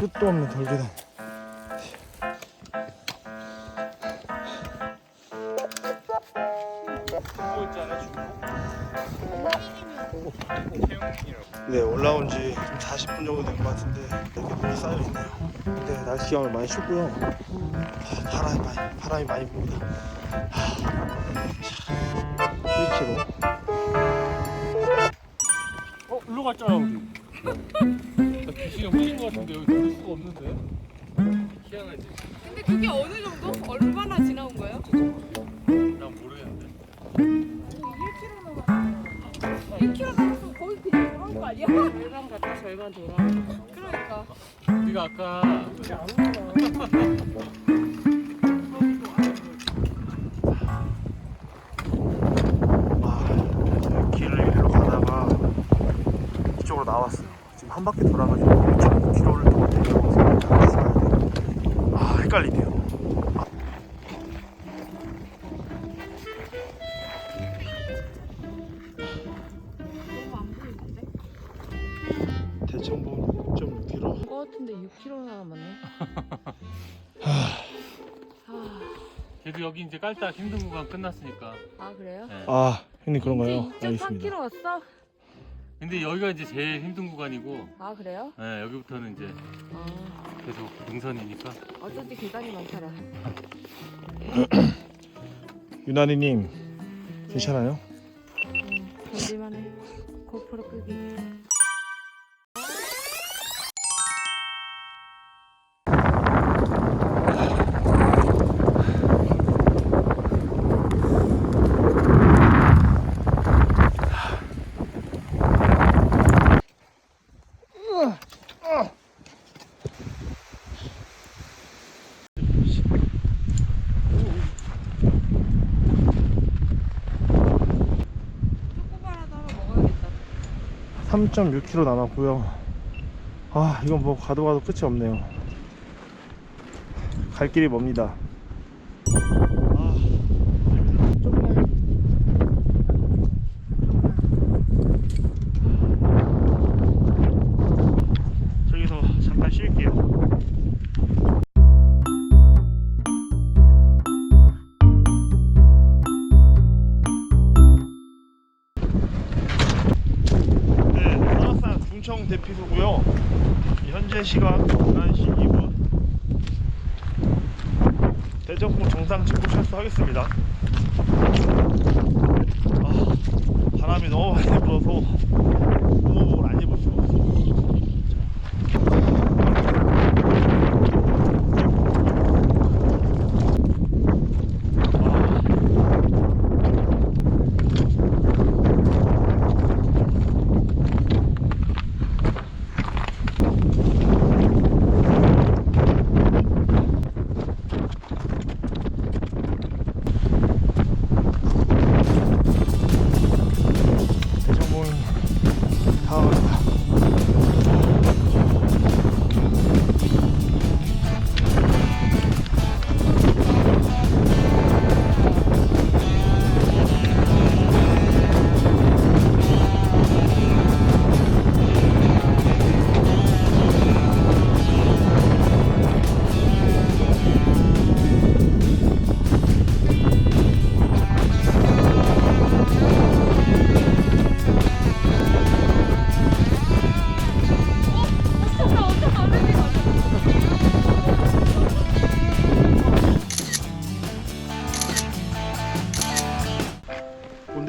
끝도 없는 돌계단. 중고 있잖아 중고 태용이라고 네 올라온 지 40분 정도 된 것 같은데 이렇게 눈이 쌓여 있네요. 근데 날씨가 오늘 많이 춥고요. 아, 바람이 많이 바람이 많이 붑니다. 자, 1km. 어? 일로 갔잖아 우리 나 귀신이 홀린 것 같은데 여기 돌릴 수가 없는데 희한하지? 근데 그게 어느 정도? 얼마나 지나온 거예요? 난 모르겠는데 1km 남았으면 거의 그냥 한거 아니야? 절반 갔다 절반 돌아. 그러니까 우리가 아까 한 바퀴 돌아가지고 1.5km를 더 내려가서 나왔어야 돼요. 아, 헷갈리네요. 너무 안 보이는데? 대청봉 1.6km. 그거 같은데 6km 남았네. 그래도 여기 이제 깔딱 힘든 구간 끝났으니까 아 그래요? 네. 아, 형님 그런가요? 이제 알겠습니다. 2.3km 왔어? 근데 여기가 이제 제일 힘든 구간이고 아 그래요? 네, 여기부터는 이제 아 계속 능선이니까 어쩐지 계단이 많더라. 유나리님 괜찮아요? 응, 견딜만해. 고프로 끄기. 초코바라도 하나 먹어야겠다. 3.6km 남았고요. 아, 이건 뭐 가도 가도 끝이 없네요. 갈 길이 멉니다. 중청 대피소고요. 현재 시각 11시 2분. 대전봉 정상 직구 철수하겠습니다. 아, 바람이 너무 많이 불어서 구멍을 안 입을 수가 없어요.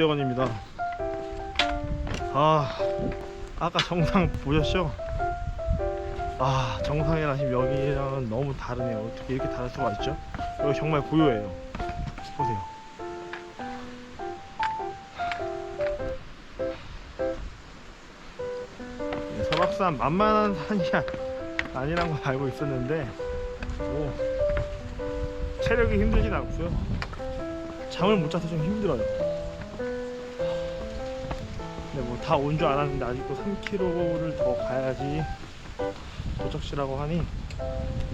본대원입니다. 아, 아까 정상 보셨죠? 아, 정상이랑 지금 여기랑은 너무 다르네요. 어떻게 이렇게 다를 수가 있죠? 여기 정말 고요해요. 보세요. 네, 설악산 만만한 산이 아니란 걸 알고 있었는데, 오, 체력이 힘들진 않고요. 잠을 못 자서 좀 힘들어요. 근데 뭐 다 온 줄 알았는데 아직도 3km를 더 가야지 도착지라고 하니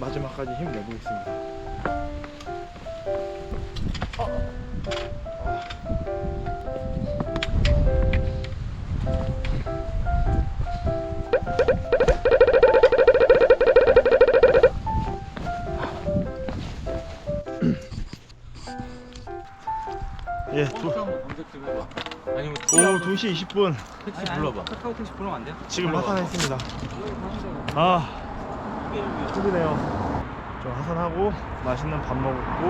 마지막까지 힘내고 있습니다. 2시 20분 택시 불러봐. 카카오 택시 부르면 안 돼요? 지금 하산했습니다. 아, 힘드네요. 저 하산하고 맛있는 밥 먹고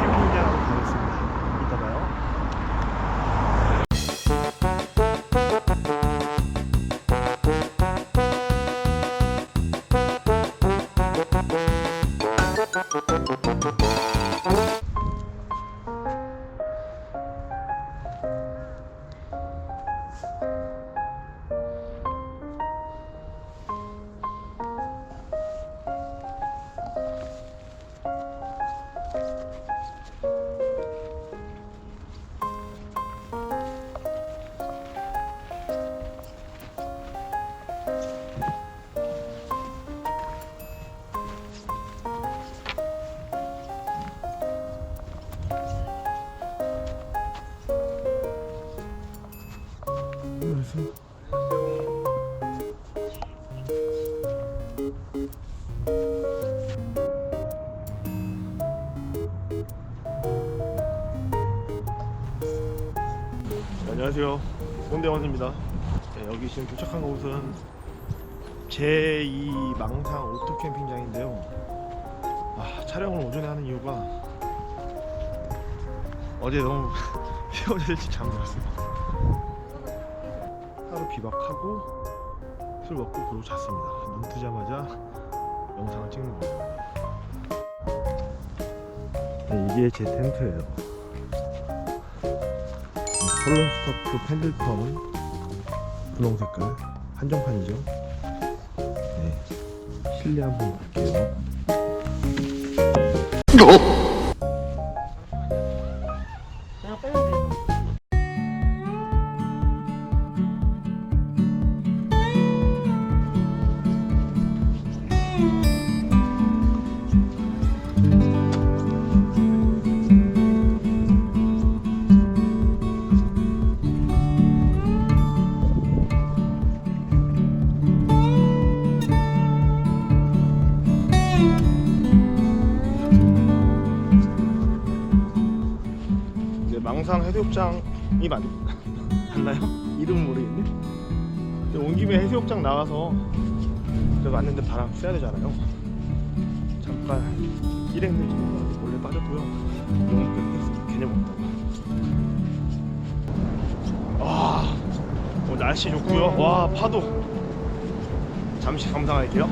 캠핑장으로 가겠습니다. 안녕하세요. 홍대원입니다. 네, 여기 지금 도착한 곳은 제2 망상 오토 캠핑장인데요. 아, 촬영을 오전에 하는 이유가 어제 너무 피곤해서 잠들었어요. 하루 비박하고 술 먹고 그러고 잤습니다. 눈 뜨자마자 영상을 찍는 거예요. 네, 이게 제 텐트예요. 스타프 펜들턴 분홍 색깔 한정판이죠. 네, 실내 한번 볼게요. 망상 해수욕장이 맞, 맞나요? 이름은 모르겠네. 온 김에 해수욕장 나가서 그래 왔는데 바람 쐬야 되잖아요. 잠깐 일행들 좀 몰래 빠졌고요. 영업까지 했습니다. 개념 없다고. 와, 어, 날씨 좋고요. 와 파도. 잠시 감상할게요.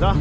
하